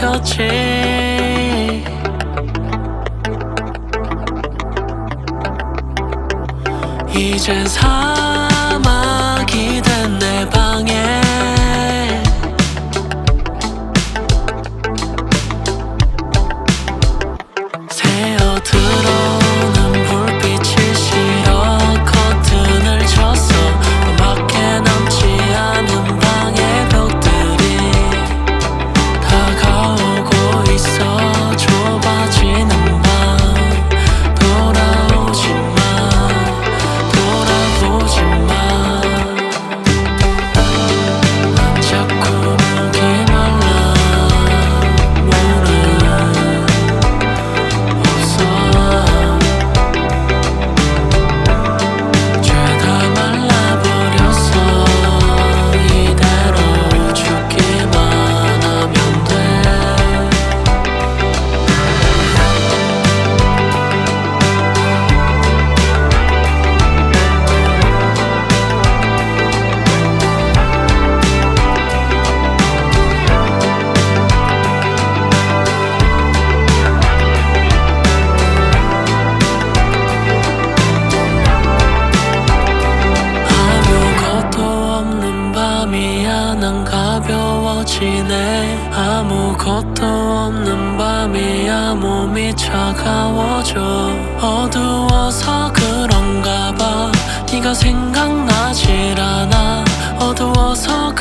버렸지 이젠 사 밤이야 난 가벼워지네. 아무것도 없는 밤이야 몸이 차가워져. 어두워서 그런가 봐. 네가 생각나질 않아. 어두워서